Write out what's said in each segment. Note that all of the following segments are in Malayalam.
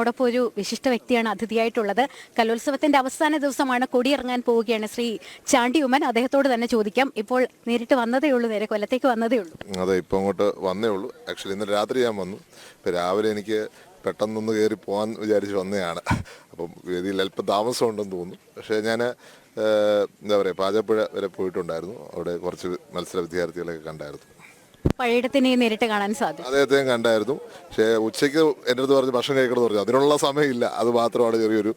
നമ്മോടൊപ്പം ഒരു വിശിഷ്ട വ്യക്തിയാണ് അതിഥിയായിട്ടുള്ളത്. കലോത്സവത്തിന്റെ അവസാന ദിവസമാണ് കൊടിയിറങ്ങാൻ പോവുകയാണ് ശ്രീ ചാണ്ടി ഉമ്മൻ അദ്ദേഹത്തോട് തന്നെ ചോദിക്കാം. ഇപ്പോൾ നേരിട്ട് വന്നതേ ഉള്ളൂ നേരെ കൊല്ലത്തേക്ക് വന്നതേ ഉള്ളൂ. അതെ ഇപ്പോൾ അങ്ങോട്ട് വന്നേ ഉള്ളൂ. ആക്ച്വലി ഇന്നലെ രാത്രി ഞാൻ വന്നു. ഇപ്പോൾ രാവിലെ എനിക്ക് പെട്ടെന്നൊന്ന് കയറി പോകാൻ വിചാരിച്ച് വന്നതാണ്. അപ്പം വേദിയിൽ അല്പം താമസം ഉണ്ടെന്ന് തോന്നുന്നു. പക്ഷേ ഞാൻ എന്താ പറയുക പാചകപ്പുഴ വരെ പോയിട്ടുണ്ടായിരുന്നു. അവിടെ കുറച്ച് മത്സര വിദ്യാർത്ഥികളെയൊക്കെ കണ്ടായിരുന്നു. പഴയിടത്തിനെ നേരിട്ട് കാണാൻ സാധിക്കും അദ്ദേഹത്തെയും കണ്ടായിരുന്നു. പക്ഷേ ഉച്ചയ്ക്ക് എന്റെ അടുത്ത് പറഞ്ഞ് ഭക്ഷണം കഴിക്കണം പറഞ്ഞു. അതിനുള്ള സമയമില്ല. അത് മാത്രമാണ് ചെറിയൊരു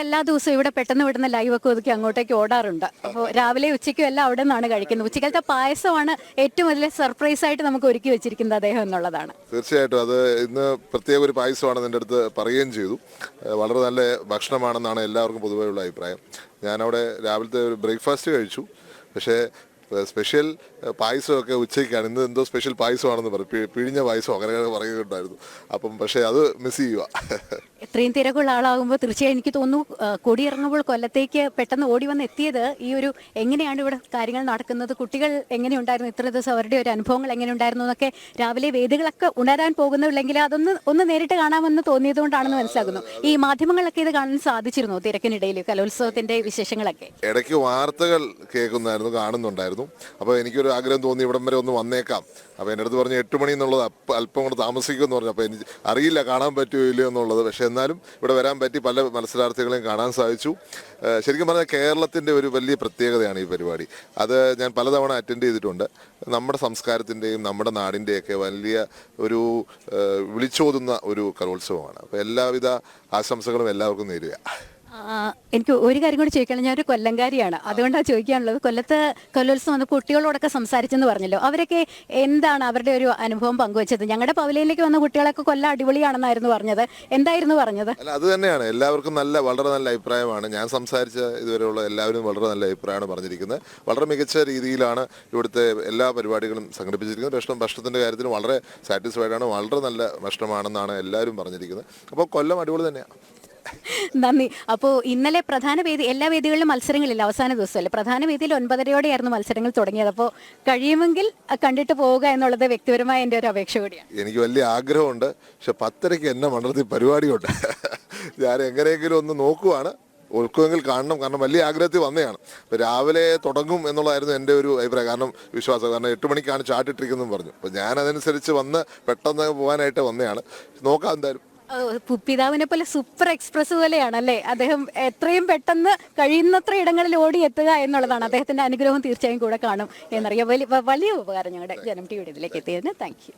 എല്ലാ ദിവസവും ഇവിടെ പെട്ടെന്ന് വിടുന്ന ലൈവ് ഒക്കെ ഒതുക്കി അങ്ങോട്ടേക്ക് ഓടാറുണ്ട്. അപ്പോൾ രാവിലെ ഉച്ചയ്ക്കും എല്ലാം അവിടെ നിന്നാണ് കഴിക്കുന്നത്. ഉച്ചക്കലത്തെ പായസമാണ് ഏറ്റവും വലിയ സർപ്രൈസ് ആയിട്ട് നമുക്ക് ഒരുക്കി വെച്ചിരിക്കുന്നത് അദ്ദേഹം എന്നുള്ളതാണ്. തീർച്ചയായിട്ടും അത് ഇന്ന് പ്രത്യേക ഒരു പായസമാണ് എന്റെ അടുത്ത് പറയുകയും ചെയ്തു. ഏഹ് വളരെ നല്ല ഭക്ഷണമാണെന്നാണ് എല്ലാവർക്കും പൊതുവെയുള്ള അഭിപ്രായം. ഞാനവിടെ രാവിലത്തെ ഒരു ബ്രേക്ക്ഫാസ്റ്റ് കഴിച്ചു. പക്ഷേ സ്പെഷ്യൽ പായസമൊക്കെ ഉച്ചയ്ക്കാണ്. ഇന്ന് എന്തോ സ്പെഷ്യൽ പായസമാണെന്ന് പറയും പിഴിഞ്ഞ പായസം അങ്ങനെ പറയുന്നുണ്ടായിരുന്നു. അപ്പം പക്ഷേ അത് മിസ് ചെയ്യുക ഇത്രയും തിരക്കുള്ള ആളാകുമ്പോൾ തീർച്ചയായും എനിക്ക് തോന്നുന്നു കൊടിയിറങ്ങുമ്പോൾ കൊല്ലത്തേക്ക് പെട്ടെന്ന് ഓടി വന്ന് എത്തിയത് ഈ ഒരു എങ്ങനെയാണ് ഇവിടെ കാര്യങ്ങൾ നടക്കുന്നത്? കുട്ടികൾ എങ്ങനെയുണ്ടായിരുന്നു? ഇത്ര ദിവസം അവരുടെ ഒരു അനുഭവങ്ങൾ എങ്ങനെ ഉണ്ടായിരുന്നു എന്നൊക്കെ രാവിലെ വേദികളൊക്കെ ഉണരാൻ പോകുന്നില്ലെങ്കിൽ അതൊന്ന് ഒന്ന് നേരിട്ട് കാണാമെന്ന് തോന്നിയതുകൊണ്ടാണെന്ന് മനസ്സിലാക്കുന്നു. ഈ മാധ്യമങ്ങളൊക്കെ ഇത് കാണാൻ സാധിച്ചിരുന്നു തിരക്കിനിടയിൽ കലോത്സവത്തിന്റെ വിശേഷങ്ങളൊക്കെ? ഇടയ്ക്ക് വാർത്തകൾ കേൾക്കുന്നായിരുന്നു കാണുന്നുണ്ടായിരുന്നു. അപ്പോൾ എനിക്കൊരു ആഗ്രഹം തോന്നി ഇവിടം വരെ ഒന്ന് വന്നേക്കാം. അപ്പോൾ എന്റെ അടുത്ത് പറഞ്ഞു എട്ട് മണി എന്നുള്ളത് അല്പം കൂടെ താമസിക്കുമെന്ന് പറഞ്ഞു. അപ്പോൾ എനിക്ക് അറിയില്ല കാണാൻ പറ്റുമോ ഇല്ലയോ എന്നുള്ളത്. പക്ഷേ എന്നാലും ഇവിടെ വരാൻ പറ്റി പല മത്സരാർത്ഥികളെയും കാണാൻ സാധിച്ചു. ശരിക്കും പറഞ്ഞാൽ കേരളത്തിന്റെ ഒരു വലിയ പ്രത്യേകതയാണ് ഈ പരിപാടി. അത് ഞാൻ പലതവണ അറ്റൻഡ് ചെയ്തിട്ടുണ്ട്. നമ്മുടെ സംസ്കാരത്തിന്റെയും നമ്മുടെ നാടിന്റെയൊക്കെ വലിയ ഒരു വിളിച്ചോതുന്ന ഒരു കലോത്സവമാണ്. അപ്പോൾ എല്ലാവിധ ആശംസകളും എല്ലാവർക്കും നേരുക എനിക്ക് ഒരു കാര്യം കൂടി ചോദിക്കണം ഒരു കൊല്ലംകാരിയാണ്. അതുകൊണ്ടാണ് ചോദിക്കാനുള്ളത്. കൊല്ലത്ത് കൊല്ലോത്സവം വന്ന് കുട്ടികളോടൊക്കെ സംസാരിച്ചെന്ന് പറഞ്ഞല്ലോ. അവരൊക്കെ എന്താണ് അവരുടെ ഒരു അനുഭവം പങ്കുവച്ചത്? ഞങ്ങളുടെ പവലയിലേക്ക് വന്ന കുട്ടികളൊക്കെ കൊല്ലം അടിപൊളിയാണെന്നായിരുന്നു പറഞ്ഞത്. എന്തായിരുന്നു പറഞ്ഞത്? അല്ല അത് തന്നെയാണ്. എല്ലാവർക്കും നല്ല വളരെ നല്ല അഭിപ്രായമാണ്. ഞാൻ സംസാരിച്ച ഇതുവരെയുള്ള എല്ലാവരും വളരെ നല്ല അഭിപ്രായമാണ് പറഞ്ഞിരിക്കുന്നത്. വളരെ മികച്ച രീതിയിലാണ് ഇവിടുത്തെ എല്ലാ പരിപാടികളും സംഘടിപ്പിച്ചിരിക്കുന്നത്. ഭക്ഷണം ഭക്ഷണത്തിന്റെ കാര്യത്തിൽ വളരെ സാറ്റിസ്ഫൈഡ് ആണ്. വളരെ നല്ല ഭക്ഷണമാണെന്നാണ് എല്ലാവരും പറഞ്ഞിരിക്കുന്നത്. അപ്പോൾ കൊല്ലം അടിപൊളി തന്നെയാണ്. നന്ദി. അപ്പോൾ ഇന്നലെ പ്രധാന വേദി എല്ലാ വേദികളിലും മത്സരങ്ങളില്ല അവസാന ദിവസമല്ലേ? പ്രധാന വേദിയിൽ ഒൻപതരയോടെയായിരുന്നു മത്സരങ്ങൾ തുടങ്ങിയത്. അപ്പോൾ കഴിയുമെങ്കിൽ കണ്ടിട്ട് പോവുക എന്നുള്ളത് വ്യക്തിപരമായ എന്റെ ഒരു അപേക്ഷ കൂടിയാണ്. എനിക്ക് വലിയ ആഗ്രഹമുണ്ട്. പക്ഷെ പത്തരയ്ക്ക് എന്നെ മണ്ഡലത്തിൽ പരിപാടിയുണ്ട്. ഞാൻ എങ്ങനെയെങ്കിലും ഒന്ന് നോക്കുവാണ്. ഉൾക്കുമെങ്കിൽ കാണണം. കാരണം വലിയ ആഗ്രഹത്തിൽ വന്നതാണ്. അപ്പോൾ രാവിലെ തുടങ്ങും എന്നുള്ളതായിരുന്നു എന്റെ ഒരു അഭിപ്രായം. കാരണം വിശ്വാസം. കാരണം എട്ട് മണിക്കാണ് ചാട്ടിട്ടിരിക്കുന്നതെന്ന് പറഞ്ഞു. അപ്പോൾ ഞാൻ അതനുസരിച്ച് വന്ന് പെട്ടെന്ന് പോകാനായിട്ട് വന്നതാണ്. നോക്കാം എന്തായാലും. പിതാവിനെ പോലെ സൂപ്പർ എക്സ്പ്രസ് പോലെയാണല്ലേ? അദ്ദേഹം എത്രയും പെട്ടെന്ന് കഴിയുന്നത്ര ഇടങ്ങളിൽ ഓടി എത്തുക എന്നുള്ളതാണ്. അദ്ദേഹത്തിന്റെ അനുഗ്രഹം തീർച്ചയായും കൂടെ കാണും. എന്നറിയാം. വലിയ ഉപകാരം ഞങ്ങളുടെ ജനം ടി വിയുടെ ഇതിലേക്ക് എത്തിയതിന് താങ്ക്